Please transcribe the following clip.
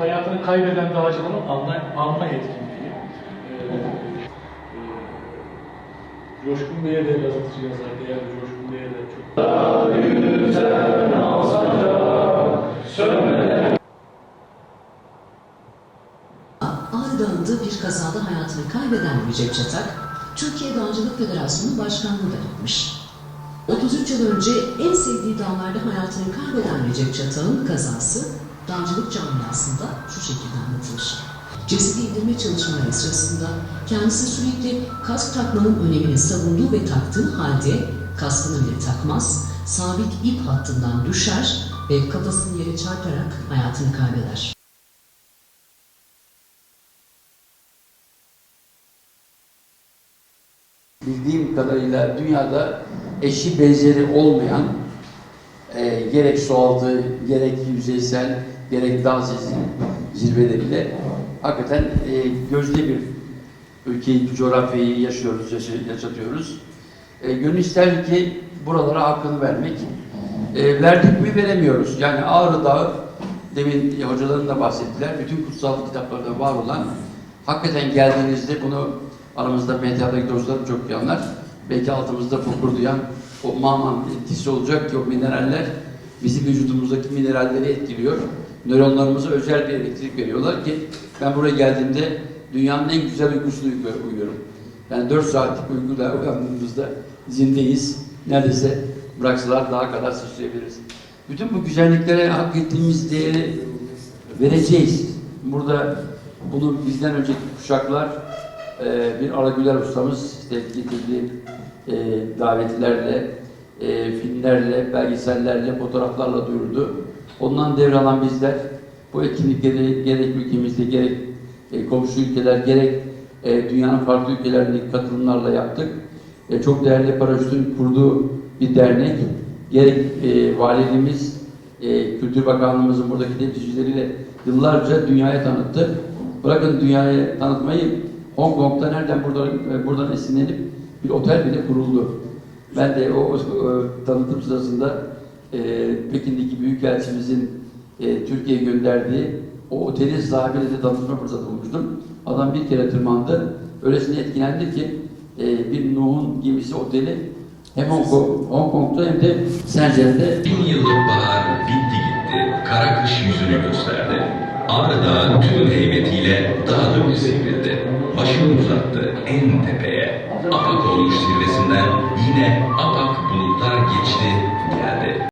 hayatını kaybeden dağcıların anma, anma etkinliği. Ee, e, Coşkun Bey'e de gazeteci yazar, değerli Coşkun Bey'e de çok Ağrı bir kazada hayatını kaybeden Recep Çatak, Türkiye Dağcılık Federasyonu Başkanlığı da yapmış. 33 yıl önce en sevdiği dağlarda hayatını kaybeden Recep Çatak'ın kazası dağcılık camiasında şu şekilde anlatılır. Cesedi indirme çalışmaları sırasında kendisi sürekli kask takmanın önemini savunduğu ve taktığı halde kaskını bile takmaz, sabit ip hattından düşer ve kafasını yere çarparak hayatını kaybeder. Bildiğim kadarıyla dünyada eşi benzeri olmayan e, gerek sualtı, gerek yüzeysel, gerek dağ sesi zirveleriyle hakikaten e, gözde bir ülkeyi, coğrafyayı yaşıyoruz, yaşa- yaşatıyoruz. E, gönül ister ki buralara hakkını vermek. E, verdik mi veremiyoruz. Yani Ağrı Dağı, demin hocaların da bahsettiler, bütün kutsal kitaplarda var olan, hakikaten geldiğinizde bunu aramızda medyadaki dostlarım çok iyi anlar. Belki altımızda fokur duyan o maman etkisi olacak ki o mineraller bizim vücudumuzdaki mineralleri etkiliyor. Nöronlarımıza özel bir elektrik veriyorlar ki ben buraya geldiğimde dünyanın en güzel uykusunu uyu- uyuyorum. Yani 4 saatlik uykuyla uyandığımızda zindeyiz. Neredeyse bıraksalar daha kadar sıçrayabiliriz. Bütün bu güzelliklere hak ettiğimiz değeri vereceğiz. Burada bunu bizden önceki kuşaklar e, bir Aragüler ustamız işte getirdiği e, davetlerle, e, filmlerle, belgesellerle, fotoğraflarla duyurdu. Ondan devralan bizler bu etkinlikleri gerek ülkemizde gerek e, komşu ülkeler gerek e, dünyanın farklı ülkelerindeki katılımlarla yaptık. E, çok değerli paraşütün kurduğu bir dernek. Gerek e, valiliğimiz, e, Kültür Bakanlığımızın buradaki temsilcileriyle yıllarca dünyaya tanıttı. Bırakın dünyaya tanıtmayı, Hong Kong'da nereden buradan, e, buradan esinlenip bir otel bile kuruldu. Ben de o, o, o tanıtım sırasında e, Pekin'deki Büyükelçimizin e, Türkiye'ye gönderdiği o otelin sahibiyle de tanışma fırsatı bulmuştum. Adam bir kere tırmandı. Öylesine etkilendi ki e, bir Nuh'un gemisi oteli hem Hong, Kong, Hong Kong'da hem de Shenzhen'de Bin yıllık bahar bitti gitti, kara kış yüzünü gösterdi. Ağrı Dağı tüm heybetiyle daha da bir sivrildi başını uzattı en tepeye. Apak olmuş zirvesinden yine apak bulutlar geçti geldi.